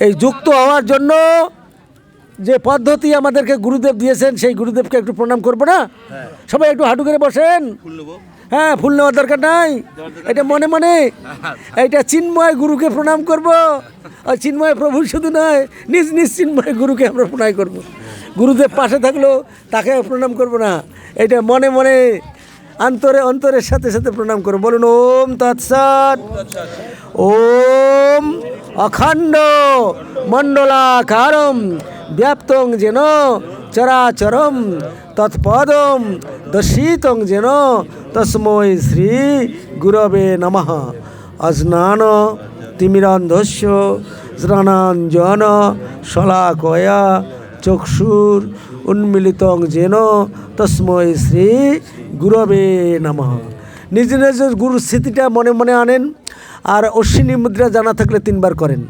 এই যুক্ত হওয়ার জন্য যে পদ্ধতি আমাদেরকে গুরুদেব দিয়েছেন সেই গুরুদেবকে একটু প্রণাম করব না? সবাই একটু হাঁটু করে বসেন। হ্যাঁ ফুল নেওয়ার দরকার নাই। এটা মনে মনে। এটা চিন্ময় গুরুকে প্রণাম করব। আর চিন্ময় প্রভু শুধু নয় নিজ নিজ চিন্ময় গুরুকে আমরা প্রণাম করব। গুরুদেব পাশে থাকলেও তাকে প্রণাম করব না। এটা মনে মনে অন্তরে, অন্তরের সাথে সাথে প্রণাম করো। বলুন, ওম তৎসৎ। ওম অখণ্ড মণ্ডলাকারম ব্যাপ্তং যেন চরাচরম তৎপদম দর্শিতং যেন তস্মৈ শ্রী গুরবে নমঃ। অস্নান তিমিরান্ধস্য স্নানাঞ্জন শলাকয়া, চক্ষুর উন্মিলিতং যেন তস্মৈ শ্রী গুরবে নমঃ। নিজ নিজ গুরুর স্মৃতিটা মনে মনে আনেন আর অশ্বিনী মুদ্রা জানা থাকলে তিনবার করেন।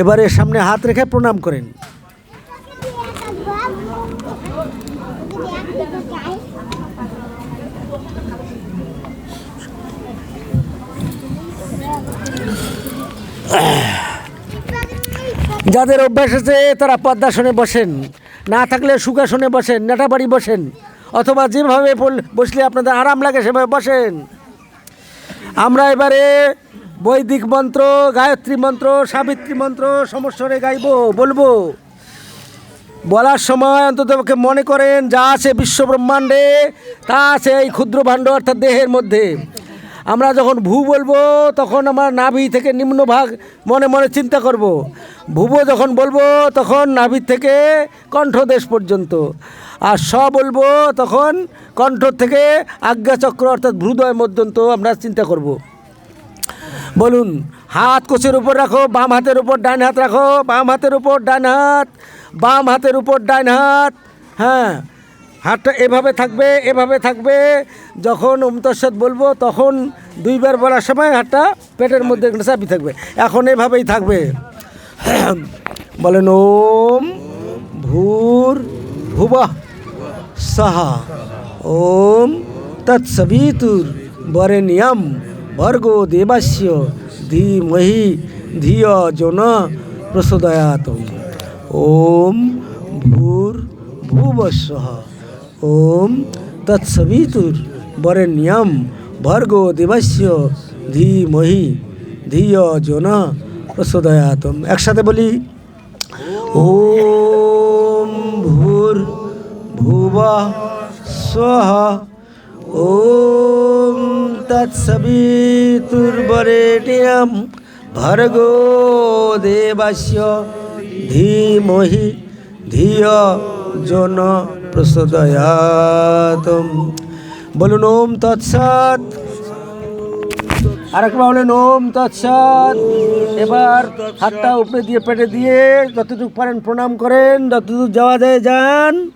এবারে সামনে হাত রেখে প্রণাম করেন। যাদের অভ্যাস আছে, তারা পদ্মাসনে বসেন। না থাকলে সুখাসনে বসেন নেটাবাড়ি বসেন। অথবা যেভাবে বসলে আপনাদের আরাম লাগে, সেভাবে বসেন। আমরা এবারে বৈদিক মন্ত্র, গায়ত্রী মন্ত্র, সাবিত্রী মন্ত্র সমস্বরে গাইব, বলব। বলার সময় অন্তত মনে করেন, যা আছে বিশ্ব ব্রহ্মাণ্ডে তা আছে এই ক্ষুদ্র ভাণ্ড, অর্থাৎ দেহের মধ্যে। আমরা যখন ভূ বলব, তখন আমার নাভি থেকে নিম্নভাগ মনে মনে চিন্তা করব। ভুবো যখন বলব, তখন নাভি থেকে কণ্ঠদেশ পর্যন্ত আর স বলব, তখন কণ্ঠ থেকে আজ্ঞাচক্র অর্থাৎ হৃদয় পর্যন্ত আমরা চিন্তা করব। বলুন, হাত কোষের উপর রাখো, বাম হাতের উপর ডান হাত রাখো, বাম হাতের উপর ডান হাত, বাম হাতের উপর ডান হাত হ্যাঁ হাতটা এভাবে থাকবে এভাবে থাকবে। যখন অমতসাদ বলব, তখন দুইবার বলার সময় হাতটা পেটের মধ্যে চাপি থাকবে। এখন এভাবেই থাকবে। বলেন, ওম ভূর ভুবঃ সাহা। ওম তৎসবিতুর বরেণ্যম ভর্গো দেবাস্য ধীমহি ধিয় জন প্রসোদয়াত ওম ভূর ভুবস্বহ ওম তৎসবিতুর বরেণ্যম ভর্গো দেবাস্য ধীমহি ধিয় জন প্রসোদয়াতম। একসাথে বলি, ওম ভূর ভুব স্বহ, ওম তৎসবিতুর্বরেণ্যম ভর্গো দেবাস্য ধীমহি ধিয় জন প্রসদয়াতম। বলুন ওম তৎসৎ। আরেকবার বলেন ওম তৎসৎ। এবার হাতটা উপরে দিয়ে পেটে দিয়ে যতটুকু পারেন প্রণাম করেন যতদূর যাওয়া যায় যান।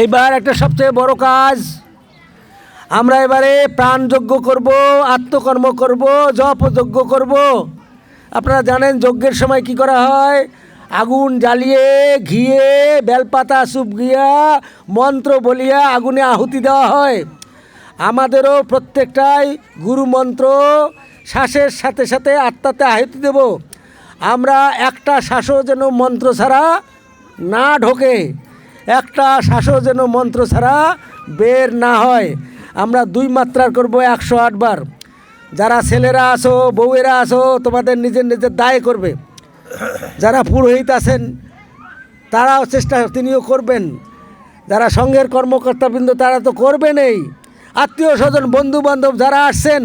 এইবার একটা সবচেয়ে বড় কাজ। আমরা এবারে প্রাণযজ্ঞ করব, আত্মকর্ম করব, জপযজ্ঞ করব। আপনারা জানেন যজ্ঞের সময় কি করা হয়? আগুন জ্বালিয়ে, ঘিয়ে, বেলপাতা সুপ গিয়া মন্ত্র বলিয়া আগুনে আহুতি দেওয়া হয়। আমাদেরও প্রত্যেকটাই গুরু মন্ত্র শ্বাসের সাথে সাথে আত্মাতে আহুতি দেব। আমরা একটা শ্বাসও যেন মন্ত্র ছাড়া না ঢোকে। একটা শ্বাসও যেন মন্ত্র ছাড়া বের না হয়। আমরা দুই মাত্রার করব একশো আটবার যারা ছেলেরা আসো বউয়েরা আসো তোমাদের নিজের নিজের দায় করবে। যারা পুরোহিত আছেন, তারাও চেষ্টা, তিনিও করবেন। যারা সংঘের কর্মকর্তাবৃন্দ, তারা তো করবেনই। আত্মীয় স্বজন বন্ধু বান্ধব যারা আসছেন,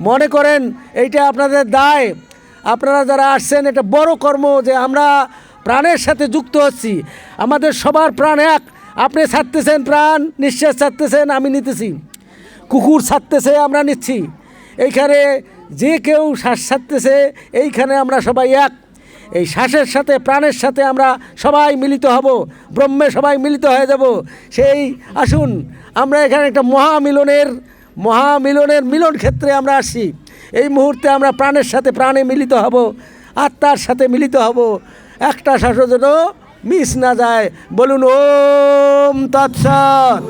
মনে করেন এইটা আপনাদের দায়। আপনারা যারা আসছেন, এটা বড় কর্ম যে আমরা প্রাণের সাথে যুক্ত হচ্ছি। আমাদের সবার প্রাণ এক। আপনি ছাড়তেছেন প্রাণ, নিঃশ্বাস ছাড়তেছেন, আমি নিতেছি। কুকুর ছাড়তেছে, আমরা নিচ্ছি। এইখানে যে কেউ শ্বাস ছাড়তেছে, এইখানে আমরা সবাই এক। এই শ্বাসের সাথে, প্রাণের সাথে আমরা সবাই মিলিত হব। ব্রহ্মে সবাই মিলিত হয়ে যাব। সেই, আসুন, আমরা এখানে একটা মহামিলনের মহামিলনের মিলন ক্ষেত্রে আমরা আসছি। এই মুহূর্তে আমরা প্রাণের সাথে প্রাণে মিলিত হব, আত্মার সাথে মিলিত হব। একটা শাসন যেন মিস না যায়। বলুন, ওম তৎসৎ।